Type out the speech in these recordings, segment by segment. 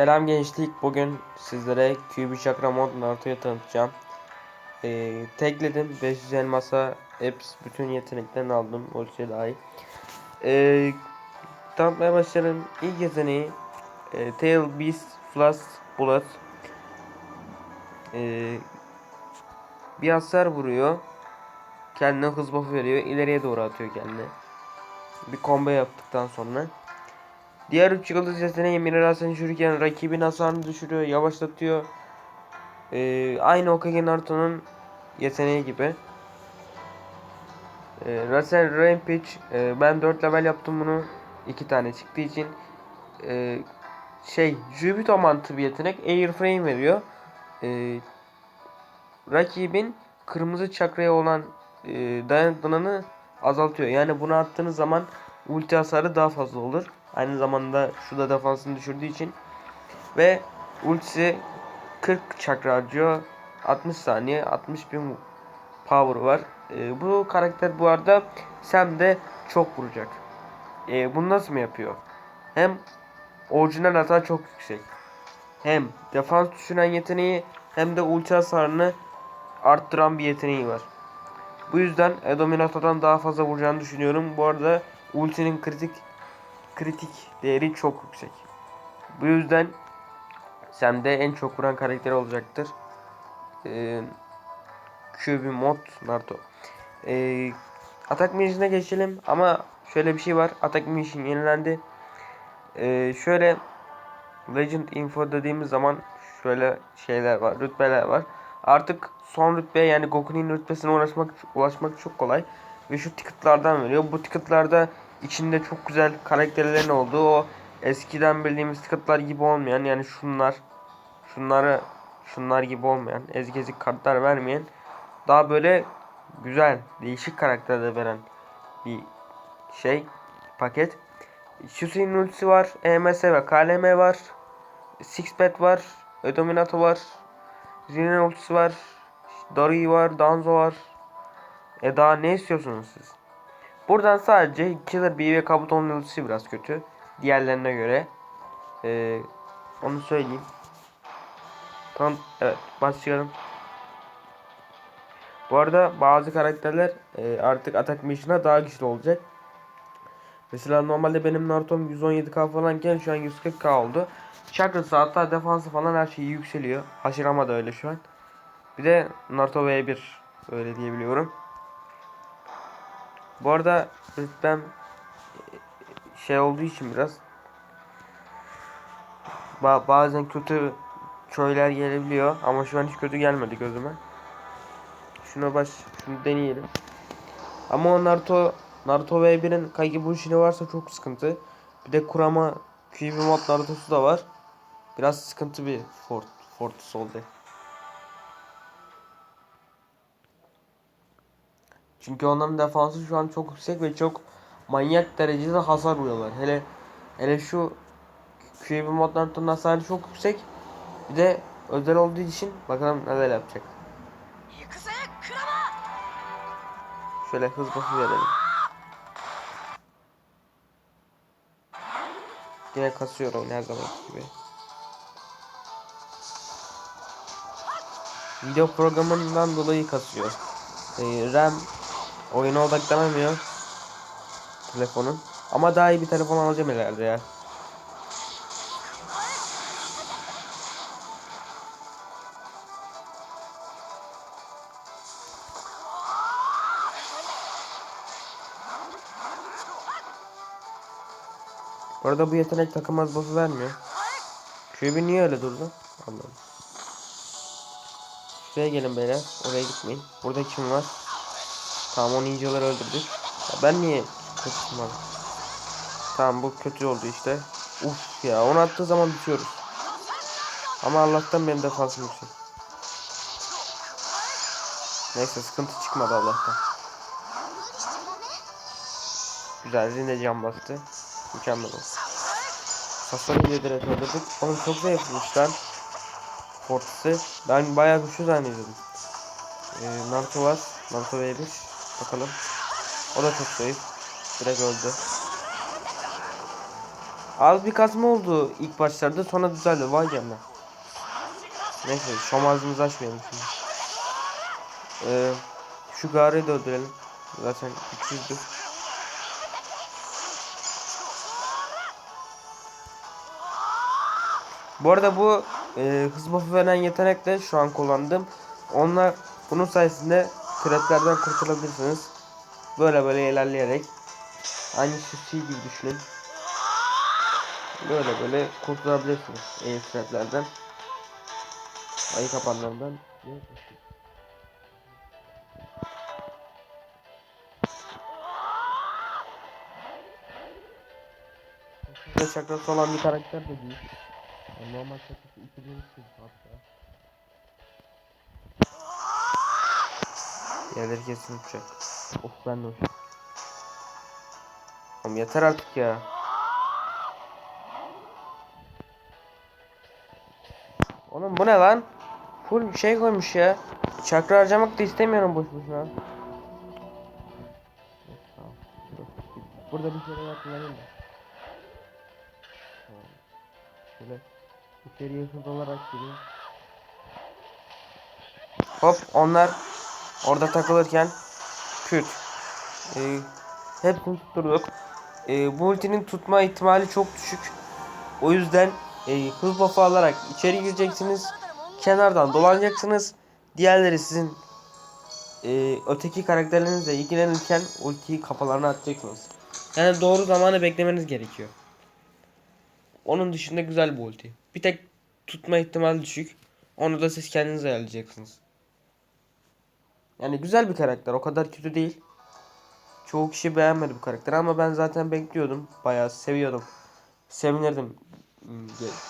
Selam gençlik. Bugün sizlere QB Chakra mod Naruto'yu tanıtacağım. Ee, tekledim. 500 elmasa hepsi bütün yeteneklerini aldım. Ultiye dahil. Ee, tanıtmaya başlayalım. İlk yeteneği e, Tail Beast Flash Bullet. Ee, bir hasar vuruyor. Kendine hız buff'u veriyor. İleriye doğru atıyor kendini. Bir combo yaptıktan sonra. Diğer üç yıldız yeteneği mineral şurken rakibin hasarını düşürüyor, yavaşlatıyor. Ee, aynı Okage Naruto'nun yeteneği gibi. Ee, Rasen Rampage e, ben 4 level yaptım bunu. 2 tane çıktığı için. Ee, şey Jubito mantığı bir yetenek. Airframe veriyor. Ee, rakibin kırmızı çakraya olan e, dayanıklılığını azaltıyor. Yani bunu attığınız zaman ulti hasarı daha fazla olur. Aynı zamanda şu da defansını düşürdüğü için. Ve ultisi 40 çakra harcıyor. 60 saniye 60 bin power var. Ee, bu karakter bu arada Sam de çok vuracak. Ee, bunu nasıl mı yapıyor? Hem orijinal hata çok yüksek. Hem defans düşüren yeteneği hem de ulti hasarını arttıran bir yeteneği var. Bu yüzden Edominato'dan daha fazla vuracağını düşünüyorum. Bu arada ultinin kritik kritik değeri çok yüksek. Bu yüzden Sam'de en çok vuran karakter olacaktır. Ee, QB mod Naruto. Ee, Atak Mage'ine geçelim ama şöyle bir şey var. Atak Mage yenilendi. Ee, şöyle Legend Info dediğimiz zaman şöyle şeyler var, rütbeler var. Artık son rütbe yani Goku'nun rütbesine ulaşmak ulaşmak çok kolay ve şu ticketlardan veriyor. Bu ticketlarda içinde çok güzel karakterlerin olduğu o eskiden bildiğimiz ticketlar gibi olmayan yani şunlar şunları şunlar gibi olmayan ezgezik kartlar vermeyen daha böyle güzel değişik karakterler veren bir şey paket. Shusui'nin ultisi var. EMS ve KLM var. Sixpet var. Ödominato var. Zin'in ultisi var. Darui var. Danzo var. E daha ne istiyorsunuz siz? Buradan sadece Killer Bee ve Kabuto'nun ultisi biraz kötü. Diğerlerine göre. Ee, onu söyleyeyim. Tamam evet başlayalım. Bu arada bazı karakterler e, artık atak mission'a daha güçlü olacak. Mesela normalde benim Naruto'm 117k falanken şu an 140k oldu. Chakrası hatta defansı falan her şeyi yükseliyor. Hashirama da öyle şu an. Bir de Naruto V1 öyle diyebiliyorum. Bu arada rütbem şey olduğu için biraz ba bazen kötü köyler gelebiliyor ama şu an hiç kötü gelmedi gözüme. Şuna baş şunu deneyelim. Ama o Naruto Naruto V1'in Kagebunshi'ni varsa çok sıkıntı. Bir de Kurama QB mod Naruto'su da var. Biraz sıkıntı bir fort Fortus oldu. Çünkü onların defansı şu an çok yüksek ve çok manyak derecede hasar vuruyorlar. Hele hele şu QB mod Naruto'nun hasarı çok yüksek. Bir de özel olduğu için bakalım neler yapacak. Şöyle hız buff'u verelim. Yine kasıyor oyun her zaman gibi. Video programından dolayı kasıyor. Ee, RAM oyuna odaklanamıyor. Telefonun. Ama daha iyi bir telefon alacağım herhalde ya. Bu arada bu yetenek takılmaz buff'u vermiyor. QB niye öyle durdu? Anladım. Şuraya gelin beyler. Oraya gitmeyin. Burada kim var? Tamam o ninjaları öldürdük. Ya ben niye kaçırmadım? Tamam bu kötü oldu işte. Uf ya onu attığı zaman bitiyoruz. Ama Allah'tan benim defansım yüksek. Neyse sıkıntı çıkmadı Allah'tan. Güzel yine cam bastı. Mükemmel oldu. Sasori'yi direkt öldürdük. Oğlum çok zayıfmış lan. Fortis'i. Ben bayağı güçlü zannediyordum. Ee, Naruto var. Naruto V1. Bakalım. O da çok zayıf. Direkt öldü. Az bir kasma oldu ilk başlarda sonra düzeldi. Vay canına. Neyse şom ağzımızı açmayalım şimdi. Ee, şu Gare'yi de öldürelim. Zaten 300'dü. Bu arada bu e, hız buff'u veren yetenek de şu an kullandım. Onlar bunun sayesinde traplerden kurtulabilirsiniz. Böyle böyle ilerleyerek. Aynı şey gibi düşünün. Böyle böyle kurtulabilirsiniz air traplerden. Ayı kapanlardan. Burada çakrası olan bir karakter de değil. Normal çakrası 2000 hatta. Yerleri kesin uçacak. Of ben de uçacağım. Oğlum yeter artık ya. Oğlum bu ne lan? Full şey koymuş ya. Çakra harcamak da istemiyorum boş boşuna. Burada bir daha kullanayım da. Şöyle içeriye hız olarak gireyim. Hop onlar orada takılırken küt. Ee, hepsini tutturduk. Ee, bu ultinin tutma ihtimali çok düşük. O yüzden e, hız buff'ı alarak içeri gireceksiniz. Kenardan dolanacaksınız. Diğerleri sizin e, öteki karakterlerinizle ilgilenirken ultiyi kafalarına atacaksınız. Yani doğru zamanı beklemeniz gerekiyor. Onun dışında güzel bir ulti. Bir tek tutma ihtimali düşük. Onu da siz kendiniz ayarlayacaksınız. Yani güzel bir karakter. O kadar kötü değil. Çoğu kişi beğenmedi bu karakteri ama ben zaten bekliyordum. Bayağı seviyordum. Sevinirdim hmm, gel-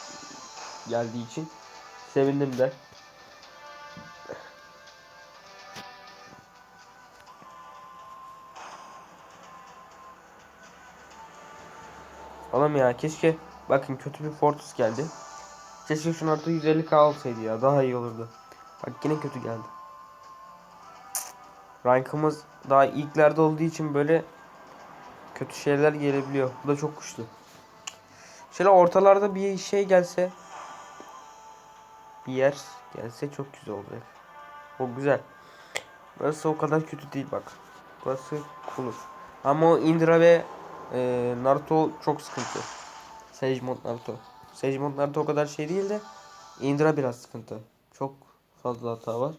geldiği için. Sevindim de. Oğlum ya keşke bakın kötü bir Fortus geldi. Keşke şunun artı 150k olsaydı ya daha iyi olurdu. Bak yine kötü geldi. Rankımız daha ilklerde olduğu için böyle kötü şeyler gelebiliyor. Bu da çok güçlü. Şöyle ortalarda bir şey gelse bir yer gelse çok güzel olacak. O güzel. Burası o kadar kötü değil bak. Burası cool. Ama o Indra ve e, Naruto çok sıkıntı. Sagemont Naruto. Sagemont Naruto o kadar şey değil de Indra biraz sıkıntı. Çok fazla hata var.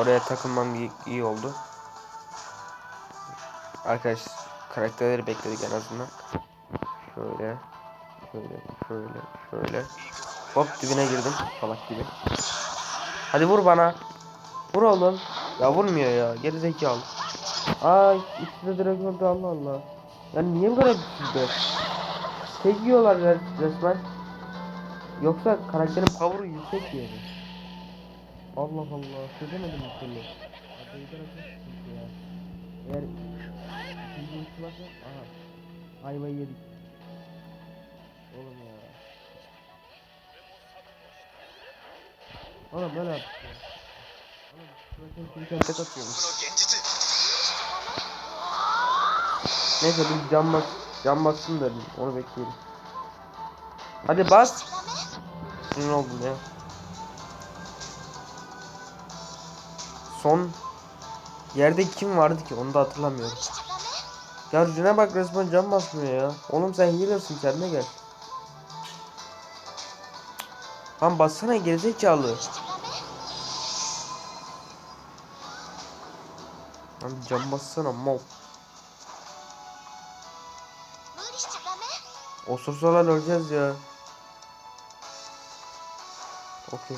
Oraya takılmam iyi, oldu. Arkadaş karakterleri bekledik en azından. Şöyle. Şöyle. Şöyle. Şöyle. Hop dibine girdim. Salak gibi. Hadi vur bana. Vur oğlum. Ya vurmuyor ya. Geri zekalı. Ay ikisi direkt öldü Allah Allah. Ya niye böyle sizde? Tek yiyorlar res- resmen. Yoksa karakterin power'ı yüksek mi? Allah Allah. Çözemedim bir türlü. Çok sıkıntı ya. Eğer ikinci ulti varsa aha. Ayvayı yedik. Oğlum ya. Oğlum böyle yaptık ya. Oğlum şuraya kim tek atıyormuş. Neyse biz cam bas cam bassın da bir onu bekleyelim. Hadi bas. Sinir oldum ya. Son yerde kim vardı ki onu da hatırlamıyorum. Ya Rüzgün'e bak resmen cam basmıyor ya. Oğlum sen healer'sın kendine gel. Lan bassana gerizekalı. Lan cam bassana mal. Osursalar öleceğiz ya. Okey.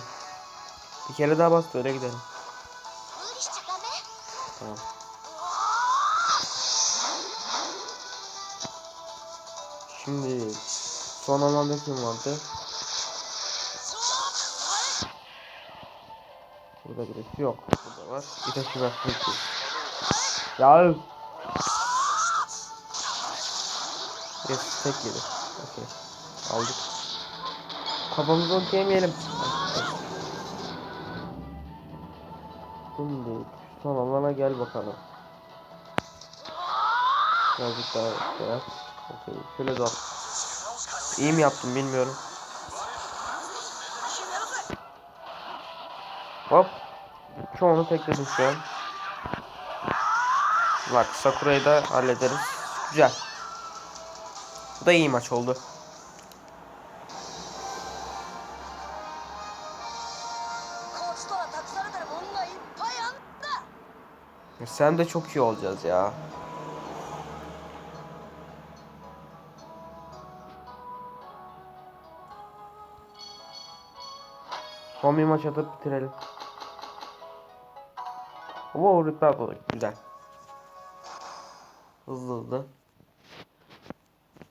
Bir kere daha bas da öyle gidelim. Tamam. Şimdi son alanda kim vardı? Burada birisi yok. Burada var. Itachi var. Ya. Yes, tek yedi. Okey. Aldık. Kafamızı okuyamayelim. Son alana gel bakalım. Birazcık daha beyaz. Okey. Şöyle dur. İyi mi yaptım bilmiyorum. Hop. Çoğunu tekledim şu an. Bak Sakura'yı da hallederiz. Güzel. Bu da iyi maç oldu. Sen de çok iyi olacağız ya. Son bir maç atıp bitirelim. Oo rütbe atladık. Güzel. Hızlı hızlı.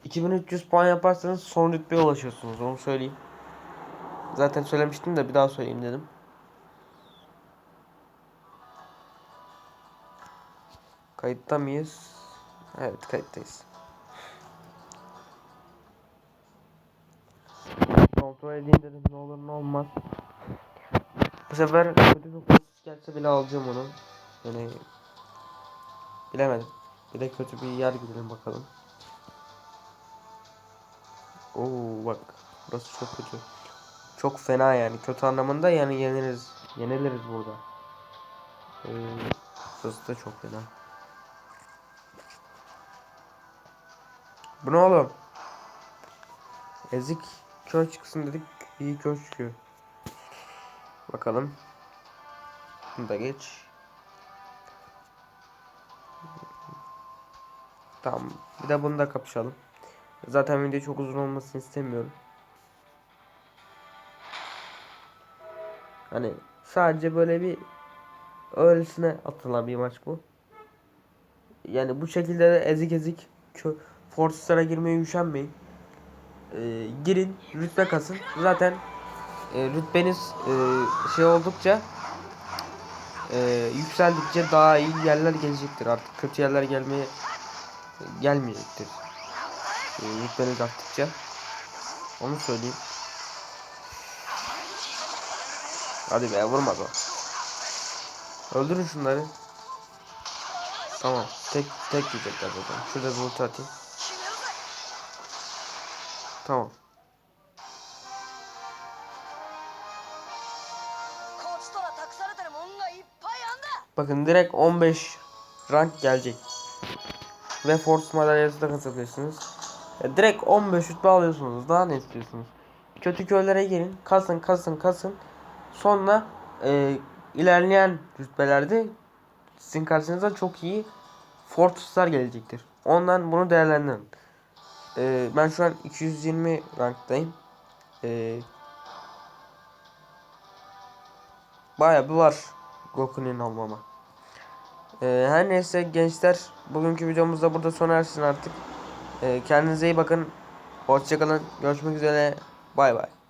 2300 puan yaparsanız son rütbeye ulaşıyorsunuz. Onu söyleyeyim. Zaten söylemiştim de bir daha söyleyeyim dedim. Kayıtta mıyız? Evet kayıttayız. Kontrol edeyim dedim ne olur ne olmaz. Bu sefer kötü bir pozitif gelse bile alacağım onu. Yani bilemedim. Bir de kötü bir yer gidelim bakalım. Oo bak burası çok kötü. Çok fena yani kötü anlamında yani yeniriz. Yeniliriz burada. Ee, burası da çok fena. Bu ne oğlum? Ezik köy çıksın dedik. iyi köy çıkıyor. Bakalım. Bunu da geç. Tamam. Bir de bunu da kapışalım. Zaten video çok uzun olmasını istemiyorum. Hani sadece böyle bir öylesine atılan bir maç bu. Yani bu şekilde de ezik ezik kö Fortress'lara girmeye üşenmeyin. Ee, girin, rütbe kasın. Zaten e, rütbeniz e, şey oldukça e, yükseldikçe daha iyi yerler gelecektir. Artık kötü yerler gelmeye gelmeyecektir. E, rütbeniz arttıkça. Onu söyleyeyim. Hadi be vurma be. Öldürün şunları. Tamam. Tek tek yiyecekler zaten. Şurada bir ulti atayım. Tamam. Bakın direkt 15 rank gelecek. Ve Force madalyası da kazanıyorsunuz. Ya direkt 15 rütbe alıyorsunuz. Daha ne istiyorsunuz? Kötü köylere girin. Kasın kasın kasın. Sonra e, ilerleyen rütbelerde sizin karşınıza çok iyi Fortus'lar gelecektir. Ondan bunu değerlendirin. E, ben şu an 220 ranktayım. E, bayağı bir var Goku'nun olmama. Ee, her neyse gençler bugünkü videomuz da burada sona ersin artık. Ee, kendinize iyi bakın. Hoşçakalın. Görüşmek üzere. Bay bay.